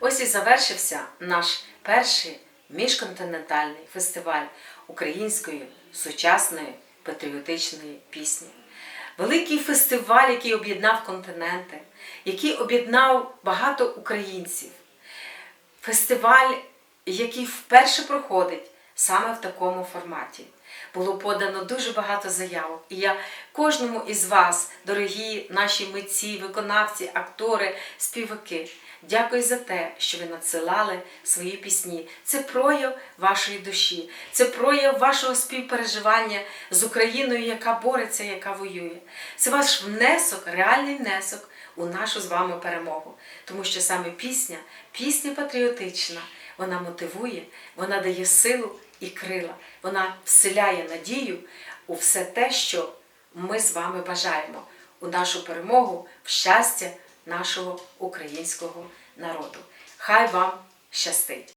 Ось і завершився наш перший міжконтинентальний фестиваль української сучасної патріотичної пісні. Великий фестиваль, який об'єднав континенти, який об'єднав багато українців. Фестиваль, який вперше проходить саме в такому форматі. Було подано дуже багато заявок. І я кожному із вас, дорогі наші митці, виконавці, актори, співаки, дякую за те, що ви надсилали свої пісні. Це прояв вашої душі, це прояв вашого співпереживання з Україною, яка бореться, яка воює. Це ваш внесок, реальний внесок у нашу з вами перемогу. Тому що саме пісня, пісня патріотична, вона мотивує, вона дає силу і крила, вона вселяє надію у все те, що ми з вами бажаємо, у нашу перемогу, в щастя нашого українського народу. Хай вам щастить!